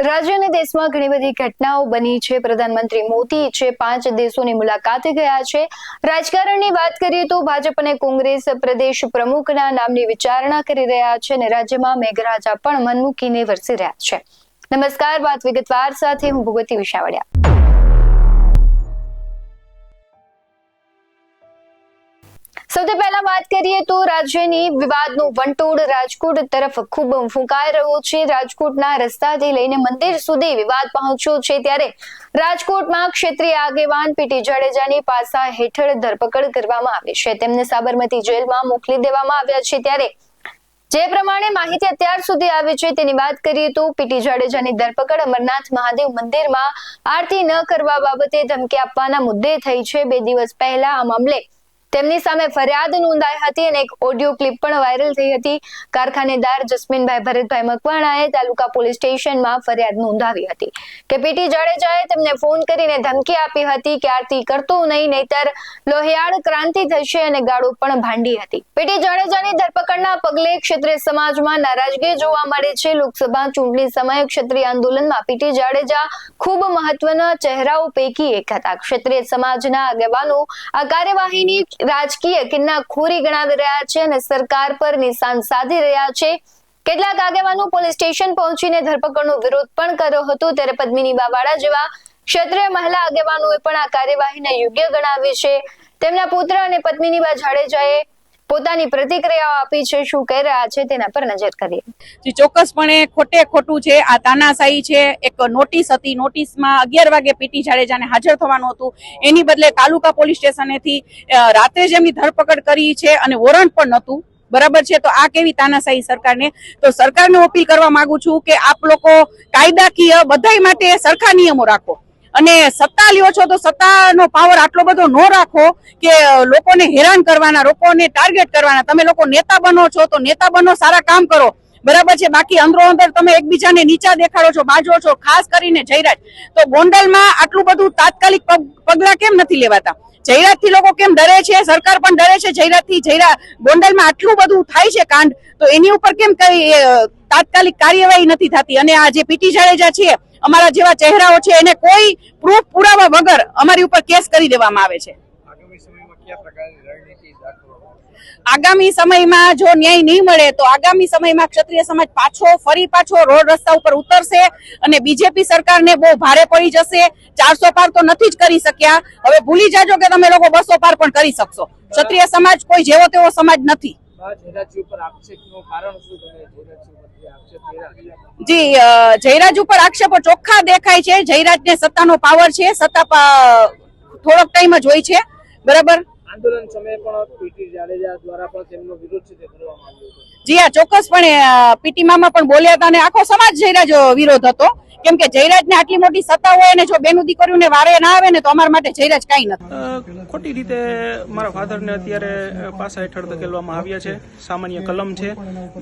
રાજ્ય અને દેશમાં ઘણી બધી ઘટનાઓ બની છે. પ્રધાનમંત્રી મોદી છે. પાંચ દેશોની મુલાકાતે ગયા છે. રાજકારણની વાત કરીએ તો ભાજપ અને કોંગ્રેસ પ્રદેશ પ્રમુખના નામની વિચારણા કરી રહ્યા છે અને રાજ્યમાં મેઘરાજા પણ મનમૂકીને વરસી રહ્યા છે. નમસ્કાર. વાત વિગતવાર સાથે હું ભગવતી વિશાવડિયા. સૌથી પહેલા વાત કરીએ તો રાજ્યની વિવાદનું વંટોળ રાજકોટ તરફ ખૂબ ફૂંકાઈ રહ્યો છે. રાજકોટના રસ્તાથી લઈને મંદિર સુધી વિવાદ પહોંચ્યો છે ત્યારે રાજકોટમાં ક્ષેત્રીય આગેવાન પીટી જાડેજાની પાસા હેઠળ ધરપકડ કરવામાં આવી છે. તેમને સાબરમતી જેલમાં મોકલી દેવામાં આવ્યા છે ત્યારે જે પ્રમાણે માહિતી અત્યાર સુધી આવી છે તેની વાત કરીએ તો પીટી જાડેજાની ધરપકડ અમરનાથ મહાદેવ મંદિરમાં આરતી ન કરવા બાબતે ધમકી આપવાના મુદ્દે થઈ છે. બે દિવસ પહેલા આ મામલે તેમની સામે ફરિયાદ નોંધાઈ હતી અને એક ઓડિયો ક્લિપ પણ વાયરલ થઈ હતી. કારખાનેદાર જસ્મીનભાઈ ભરતભાઈ મકવાણાએ તાલુકા પોલીસ સ્ટેશનમાં ફરિયાદ નોંધાવી હતી. કે પીટી જાડેજાએ તેમને ફોન કરીને ધમકી આપી હતી કે આરતી કરતો નહીં, નહીતર લોહિયાળ ક્રાંતિ થશે અને ગાળો પણ ભાંડી હતી. પીટી જાડેજાની ધરપકડના પગલે ક્ષત્રિય સમાજમાં નારાજગી જોવા મળે છે. લોકસભા ચૂંટણી સમયે ક્ષત્રિય આંદોલનમાં પીટી જાડેજા ખૂબ મહત્વના ચહેરાઓ પૈકી એક હતા. ક્ષત્રિય સમાજના આગેવાનો આ કાર્યવાહીની રાજકીય કિન્નાખોરી ગણાવી રહ્યા છે અને સરકાર પર નિશાન સાધી રહ્યા છે. કેટલાક આગેવાનો પોલીસ સ્ટેશન પહોંચીને ધરપકડનો વિરોધ પણ કર્યો હતો ત્યારે પદ્મિની બાવાડા જેવા ક્ષત્રિય મહિલા આગેવાનોએ પણ આ કાર્યવાહીને યોગ્ય ગણાવી છે. તેમના પુત્ર અને પત્નીની બા જાડેજાએ પોતાની પ્રતિક્રિયાઓ આપી છે, શું કહી રહ્યા છે તેના પર નજર કરીએ. ચોક્કસપણે ખોટે ખોટું છે, આ તાનાશાહી છે, એક નોટિસ હતી, નોટિસમાં અગિયાર વાગે પીટી જાડેજાને હાજર થવાનું હતું. એની બદલે તાલુકા પોલીસ સ્ટેશનેથી રાત્રે જ એમની ધરપકડ કરી છે અને વોરંટ પણ નહોતું. બરાબર છે? તો આ કેવી તાનાશાહી સરકારને? તો સરકારને અપીલ કરવા માંગુ છું કે આપ લોકો કાયદાકીય બધાય માટે સરખા નિયમો રાખો. અને સત્તા લ્યો છો તો સત્તાનો પાવર આટલો બધો ન રાખો કે લોકોને હેરાન કરવાના, લોકોને ટાર્ગેટ કરવાના. તમે લોકો નેતા બનો છો તો નેતા બનો, સારા કામ કરો. બરાબર છે? બાકી અંદરો અંદર તમે એકબીજાને નીચા દેખાડો છો, બાજો છો, ખાસ કરીને જયરાજ. તો ગોંડલમાં આટલું બધું તાત્કાલિક પગ- પગલાં કેમ નથી લેવાતા? જયરાજથી લોકો કેમ ડરે છે? સરકાર પણ ડરે છે જયરાજથી જયરા ગોંડલમાં આટલું બધું થાય છે કાંડ, તો એની ઉપર કેમ કઈ તાત્કાલિક કાર્યવાહી નથી થતી? અને આ જે પીટી જાડેજા છે, અમારા જેવા ચહેરાઓ છે, એને કોઈ પ્રૂફ પુરાવા વગર અમારી ઉપર કેસ કરી દેવામાં આવે છે. આગામી સમયમાં જો ન્યાય નહીં મળે તો આગામી સમયમાં ક્ષત્રિય સમાજ પાછો ફરી પાછો રોડ રસ્તા ઉપર ઉતરશે અને બીજેપી સરકારને બહુ ભારે પડી જશે. ચારસો પાર તો નથી જ કરી શક્યા. હવે ભૂલી જાજો કે તમે લોકો બસો પાર પણ કરી શકશો. ક્ષત્રિય સમાજ કોઈ જેવો તેવો સમાજ નથી. જયરાજી જયરાજી જી જયરાજ ઉપર આક્ષેપો ચોખ્ખા દેખાય છે. જયરાજને સત્તાનો પાવર છે. સત્તા થોડોક ટાઈમ જ હોય છે. બરાબર? આંદોલન સમયે પણ પીટી જાડેજા દ્વારા પણ તેમનો વિરોધ છે તે કરવામાં આવ્યો જી હા, ચોક્કસપણે પીટી મામા પણ બોલ્યા હતા અને આખો સમાજ જયરાજ વિરોધ હતો. કેમ કે જયરાજને આટલી મોટી સત્તા હોય અને જો બેનું દીકરીઓને વારે ના આવે ને તો અમારા માટે જયરાજ કઈ નથી. ખોટી રીતે મારા ફાધરને અત્યારે પાસા હેઠળ ધકેલવામાં આવ્યા છે. સામાન્ય કલમ છે,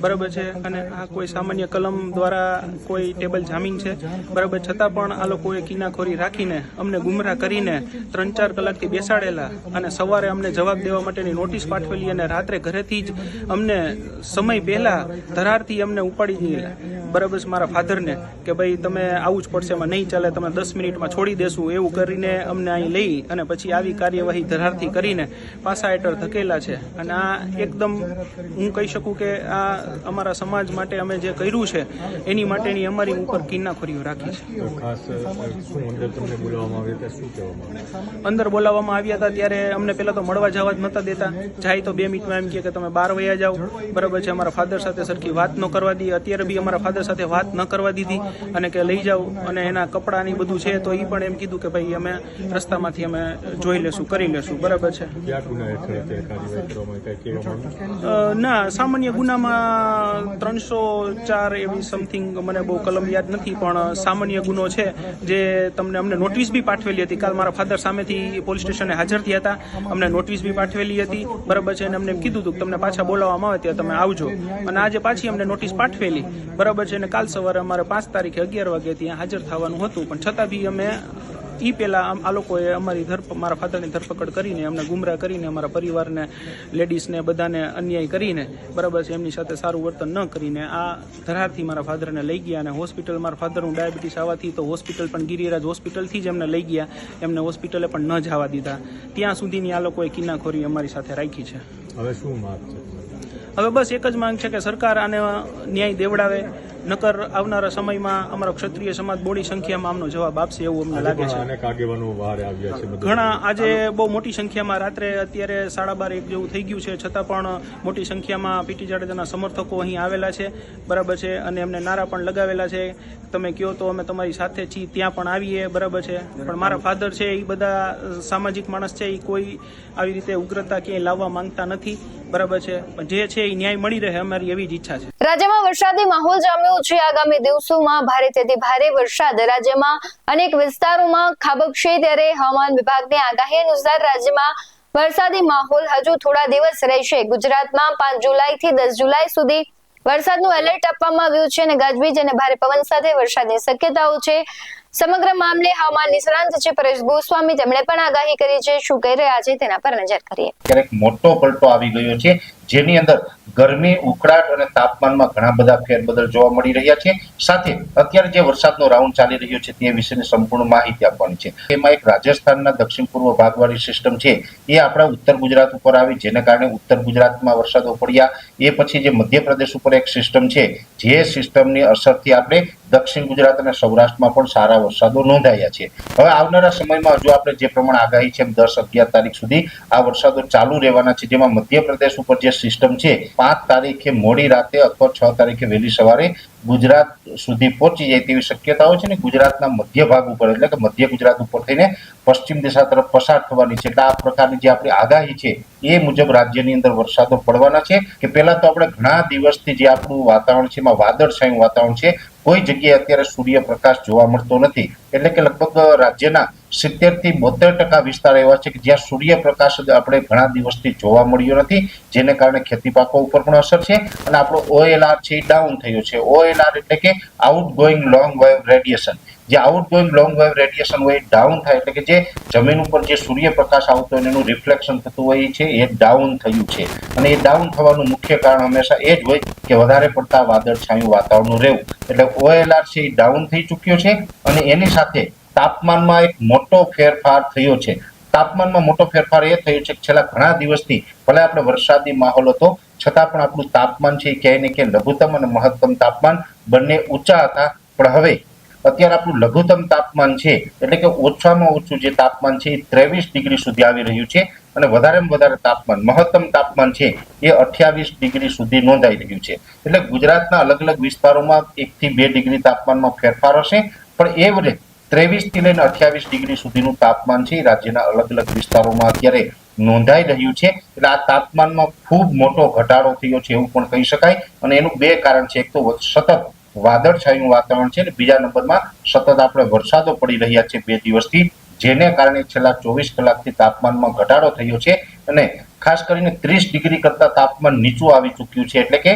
બરાબર છે, અને આ કોઈ સામાન્ય કલમ દ્વારા કોઈ ટેબલ જામીન છે. બરાબર, છતાં પણ આ લોકોએ કિનાખોરી રાખીને, અમને ગુમરાહ કરીને ત્રણ ચાર કલાકથી બેસાડેલા અને સવારે અમને જવાબ દેવા માટેની નોટિસ પાઠવેલી અને રાત્રે ઘરેથી જ અમને સમય પહેલા ધરારથી અમને ઉપાડી દીધેલા. બરાબર છે મારા ફાધરને કે ભાઈ તમે આવું જ પડશે એમાં નહીં ચાલે તમે દસ મિનિટમાં છોડી દેશું એવું કરીને અમને અહીં લઈ અને પછી આવી કાર્યવાહી ધરારથી કરીને પાસા હેઠળ ધકેલા છે. અને આ એકદમ હું કહી શકું કે આ અમારા સમાજ માટે અમે જે કર્યું છે એની માટેની અમારી ઉપર કિન્નાખોરીઓ રાખી છે. અંદર બોલાવવામાં આવ્યા હતા ત્યારે અમને પહેલાં તો મળવા જવા જ નહોતા દેતા. જાય તો બે મિનિટમાં એમ કે તમે બાર વયા જાઓ. બરાબર છે અમારા ફાધર સાથે સરખી વાત ન કરવા દી. અત્યારે બી અમારા ફાધર સાથે વાત ન કરવા દીધી અને કે લઈ જાઓ અને એના કપડાની બધું છે તો એ પણ એમ કીધું કે ભાઈ અમે રસ્તામાંથી અમે જોઈ લેશું કરી લેશું. બરાબર છે. ના સામાન્ય ગુનામાં ત્રણસો ચાર એવી સમથિંગ મને બહુ કલમ યાદ નથી પણ સામાન્ય ગુનો છે જે તમને અમને નોટિસ બી પાઠવેલી હતી. કાલ મારા ફાધર સામેથી પોલીસ સ્ટેશને હાજર થયા હતા. અમને નોટિસ બી પાઠવેલી હતી. બરાબર છે અને અમને એમ કીધું હતું કે તમને પાછા બોલાવવામાં આવે ત્યાં તમે આવજો. અને આજે પાછી અમને નોટિસ પાઠવેલી. બરાબર છે અને કાલ સવારે અમારે પાંચ તારીખે અગિયાર વાગે ત્યાં હાજર થવાનું હતું. પણ છતાં બી અમે એ પહેલાં આ લોકોએ અમારી ધર મારા ફાધરની ધરપકડ કરીને અમને ગુમરાહ કરીને અમારા પરિવારને લેડીઝને બધાને અન્યાય કરીને બરાબર છે એમની સાથે સારું વર્તન ન કરીને આ ધરારથી મારા ફાધરને લઈ ગયા અને હોસ્પિટલ મારા ફાધરનું ડાયાબિટીસ આવવાથી તો હોસ્પિટલ પણ ગિરિરાજ હોસ્પિટલથી જ એમને લઈ ગયા. એમને હોસ્પિટલે પણ ન જવા દીધા. ત્યાં સુધીની આ લોકોએ કિનાખોરી અમારી સાથે રાખી છે. હવે શું માંગ છે? હવે બસ એક જ માંગ છે કે સરકાર આને ન્યાય દેવડાવે. નકર આવનારા સમયમાં અમારો ક્ષત્રિય સમાજ બોડી સંખ્યામાં આમનો જવાબ આપશે એવું અમને લાગે છે. ઘણા આજે બહુ મોટી સંખ્યામાં રાત્રે અત્યારે સાડા બાર એક જેવું થઈ ગયું છે છતાં પણ મોટી સંખ્યામાં પીટી જાડેજાના સમર્થકો અહીં આવેલા છે. બરાબર છે અને એમને નારા પણ લગાવેલા છે. તમે કહો તો અમે તમારી સાથે છીએ ત્યાં પણ આવીએ બરાબર છે. પણ મારા ફાધર છે એ બધા સામાજિક માણસ છે એ કોઈ આવી રીતે ઉગ્રતા ક્યાંય લાવવા માંગતા નથી. બરાબર છે. જે છે એ ન્યાય મળી રહે અમારી એવી જ ઈચ્છા છે. રાજ્યમાં વરસાદી માહોલ જામ્યો છે. આગામી દિવસોમાં ભારે તેથી ભારે વરસાદ. રાજ્યમાં અનેક વિસ્તારોમાં ખાબકશે ત્યારે હવામાન વિભાગની આગાહી અનુસાર રાજ્યમાં વરસાદી માહોલ હજુ થોડા દિવસ રહેશે. ગુજરાતમાં પાંચ જુલાઈથી દસ જુલાઈ સુધી વરસાદનું એલર્ટ આપવામાં આવ્યું છે અને ગાજવીજ અને ભારે પવન સાથે વરસાદની શક્યતાઓ છે. સમગ્ર મામલે હવામાન નિષ્ણાંત છે પરેશ ગોસ્વામી. તેમણે પણ આગાહી કરી છે શું કહી રહ્યા છે તેના પર નજર કરીએ. ક્યારેક મોટો પલટો આવી ગયો છે, જેની અંદર ગરમી, ઉકળાટ અને તાપમાનમાં ઘણા બધા ફેરબદલ જોવા મળી રહ્યા છે. સાથે અત્યારે જે વરસાદનો રાઉન્ડ ચાલી રહ્યો છે તે વિશેની સંપૂર્ણ માહિતી આપવાની છે. એમાં એક રાજસ્થાનના દક્ષિણ પૂર્વ ભાગવાળી સિસ્ટમ છે, એ આપણા ઉત્તર ગુજરાત ઉપર આવી, જેને કારણે ઉત્તર ગુજરાતમાં વરસાદો પડ્યા. એ પછી જે મધ્યપ્રદેશ ઉપર એક સિસ્ટમ છે, જે સિસ્ટમની અસરથી આપણે દક્ષિણ ગુજરાત અને સૌરાષ્ટ્રમાં પણ સારા વરસાદો નોંધાયા છે. હવે આવનારા સમયમાં હજુ આપણે જે પ્રમાણે આગાહી છે દસ અગિયાર તારીખ સુધી આ વરસાદો ચાલુ રહેવાના છે, જેમાં મધ્યપ્રદેશ ઉપર જે સિસ્ટમ છે, પાંચ તારીખે મોડી રાતે અથવા છ તારીખે વહેલી સવારે ગુજરાત સુધી પહોંચી જાય તેવી શક્યતાઓ છે ને ગુજરાતના મધ્ય ભાગ ઉપર, એટલે કે મધ્ય ગુજરાત ઉપર થઈને પશ્ચિમ દિશા તરફ પસાર થવાની છે. એટલે આ પ્રકારની જે આપણી આગાહી છે, એ મુજબ રાજ્યની અંદર વરસાદો પડવાના છે. કે પહેલા તો આપણે ઘણા દિવસથી જે આપણું વાતાવરણ છે, એમાં વાદળછાયું વાતાવરણ છે કોઈ જગ્યાએ અત્યારે સૂર્યપ્રકાશ જોવા મળતો નથી. એટલે કે લગભગ રાજ્યના સિત્તેરથી બોતેર ટકા વિસ્તાર એવા છે કે જ્યાં સૂર્યપ્રકાશ આપણે ઘણા દિવસથી જોવા મળ્યો નથી, જેને કારણે ખેતી પાકો ઉપર પણ અસર છે અને આપણો ઓએલઆર છે એ ડાઉન થયો છે. ઓએલઆર એટલે કે outgoing long wave radiation જે outgoing long wave radiation હોય ડાઉન થાય, એટલે કે જે જમીન ઉપર જે સૂર્યપ્રકાશ આવતો હોય એનું રિફ્લેક્શન થતું હોય છે, એ ડાઉન થયું છે. અને એ ડાઉન થવાનું મુખ્ય કારણ હંમેશા એ જ હોય કે વધારે પડતા વાદળછાયું વાતાવરણનું રહેવું. એટલે ઓએલઆર છે એ ડાઉન થઈ ચૂક્યો છે અને એની સાથે તાપમાનમાં એક મોટો ફેરફાર થયો છે. તાપમાનમાં મોટો ફેરફાર એ થયો છે કે છેલ્લા ઘણા દિવસથી ભલે આપણે વરસાદી માહોલ હતો, છતાં પણ આપણું તાપમાન છે ક્યાંય ને ક્યાંય લઘુત્તમ અને મહત્તમ તાપમાન બંને ઊંચા હતા. પણ હવે અત્યારે આપણું લઘુત્તમ તાપમાન છે, એટલે કે ઓછામાં ઓછું જે તાપમાન છે એ ત્રેવીસ ડિગ્રી સુધી આવી રહ્યું છે અને વધારેમાં વધારે તાપમાન, મહત્તમ તાપમાન છે એ અઠ્યાવીસ ડિગ્રી સુધી નોંધાઈ રહ્યું છે. એટલે ગુજરાતના અલગ અલગ વિસ્તારોમાં એકથી બે ડિગ્રી તાપમાનમાં ફેરફાર હશે, પણ એવરેજ ત્રેવીસથી લઈને અઠ્યાવીસ ડિગ્રી સુધીનું તાપમાન છે રાજ્યના અલગ અલગ વિસ્તારોમાં અત્યારે નોંધાઈ રહ્યું છે. એટલે આ તાપમાનમાં ખૂબ મોટો ઘટાડો થયો છે એવું પણ કહી શકાય અને એનું બે કારણ છે. એક તો સતત વાદળછાયું વાતાવરણ છે અને બીજા નંબરમાં સતત આપણે વરસાદો પડી રહ્યા છે બે દિવસથી, જેને કારણે છેલ્લા ચોવીસ કલાકથી તાપમાનમાં ઘટાડો થયો છે અને ખાસ કરીને ત્રીસ ડિગ્રી કરતા તાપમાન નીચું આવી ચૂક્યું છે. એટલે કે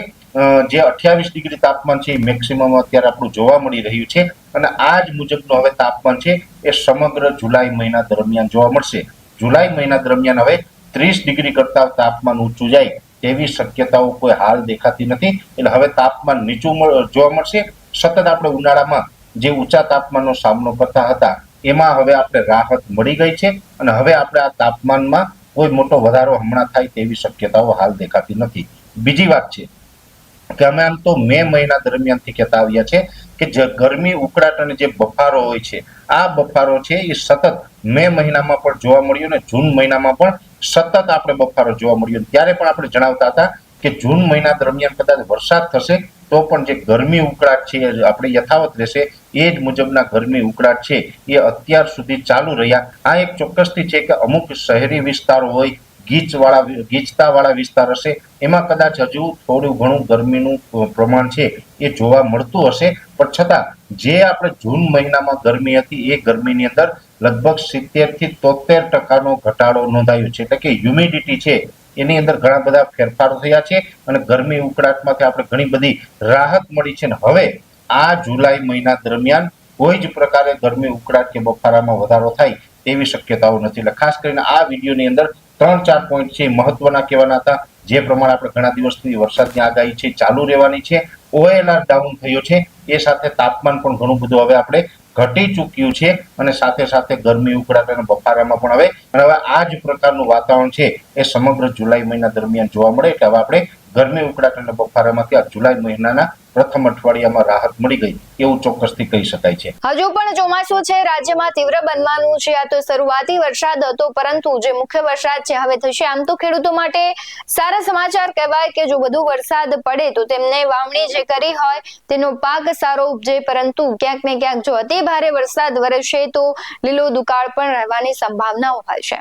જે અઠ્યાવીસ ડિગ્રી તાપમાન છે એ મેક્સિમમ અત્યારે આપણું જોવા મળી રહ્યું છે અને આ જ મુજબનું હવે તાપમાન છે એ સમગ્ર જુલાઈ મહિના દરમિયાન જોવા મળશે. જુલાઈ મહિના દરમિયાન હવે ત્રીસ ડિગ્રી કરતા તાપમાન ઊંચું જાય. તેવી શક્યતાઓ કોઈ હાલ દેખાતી નથી. એટલે હવે તાપમાન નીચું જોવા મળશે. સતત આપણે ઉનાળામાં જે ઊંચા તાપમાનનો સામનો કરતા હતા, એમાં હવે આપણે રાહત મળી ગઈ છે અને હવે આપણે આ તાપમાનમાં કોઈ મોટો વધારો હમણાં થાય તેવી શક્યતાઓ હાલ દેખાતી નથી. બીજી વાત છે કે અમે આમ તો મે મહિના દરમિયાનથી કહેતા આવ્યા છે કે જે ગરમી, ઉકળાટ અને જે બફારો હોય છે, આ બફારો છે એ સતત મે મહિનામાં પણ જોવા મળ્યો ને જૂન મહિનામાં પણ સતત આપણે બફારો જોવા મળ્યો. ત્યારે પણ આપણે જણાવતા હતા કે જૂન મહિના દરમિયાન કદાચ વરસાદ થશે, તો પણ જે ગરમી ઉકળાટ છે આપણે યથાવત રહેશે, એ જ મુજબના ગરમી ઉકળાટ છે, એ અત્યાર સુધી ચાલુ રહ્યા. આ એક ચોક્કસથી છે કે અમુક શહેરી વિસ્તારો હોય ગીચ ગીચતાવાળા વિસ્તાર હશે. એમાં કદાચ હજુ થોડું ઘણું ગરમીનું પ્રમાણ છે એ જોવા મળતું હશે. પણ છતાં, જે આપણે જૂન મહિનામાં ગરમી હતી, એ ગરમીની અંદર લગભગ સિત્તેરથી તોતેર ટકાનો ઘટાડો નોંધાયો છે. એટલે કે હ્યુમિડિટી છે, એની અંદર ઘણા બધા ફેરફારો થયા છે અને ગરમી ઉકળાટમાંથી આપણે ઘણી બધી રાહત મળી છે. અને હવે, આ જુલાઈ મહિના દરમિયાન કોઈ જ પ્રકારે ગરમી ઉકળાટ કે બફારામાં વધારો થાય તેવી શક્યતાઓ નથી. એટલે ખાસ કરીને આ વિડીયોની અંદર ત્રણ ચાર પોઈન્ટ છે મહત્વના કહેવાના હતા. જે પ્રમાણે આપણે ઘણા દિવસથી વરસાદની આગાહી છે ચાલુ રહેવાની છે. ઓએલઆર ડાઉન થયો છે. એ સાથે તાપમાન પણ ઘણું બધું હવે આપણે ઘટી ચૂક્યું છે અને સાથે સાથે ગરમી, ઉકળાટ અને બફારામાં પણ હવે. હવે આ જ પ્રકારનું વાતાવરણ છે એ સમગ્ર જુલાઈ મહિના દરમિયાન જોવા મળે એટલે હવે આપણે ગરમી ઉકળાટ બફારામાંથી આ જુલાઈ મહિનાના પ્રથમ અઠવાડિયામાં રાહત મળી ગઈ એવું ચોક્કસથી કહી શકાય છે. હજુ પણ ચોમાસું છે, રાજ્યમાં તીવ્ર બનવાનું છે. આ તો શરૂઆતી વરસાદ હતો, પરંતુ જે મુખ્ય વરસાદ છે, હવે થશે. આમ તો ખેડૂતો માટે સારા સમાચાર કહેવાય કે જો વધુ વરસાદ પડે તો તેમને વાવણી જે કરી હોય, તેનો પાક સારો ઉપજે. પરંતુ ક્યાંક ને ક્યાંક જો અતિ ભારે વરસાદ વરસશે તો લીલો દુકાળ પણ રહેવાની સંભાવનાઓ હોય છે.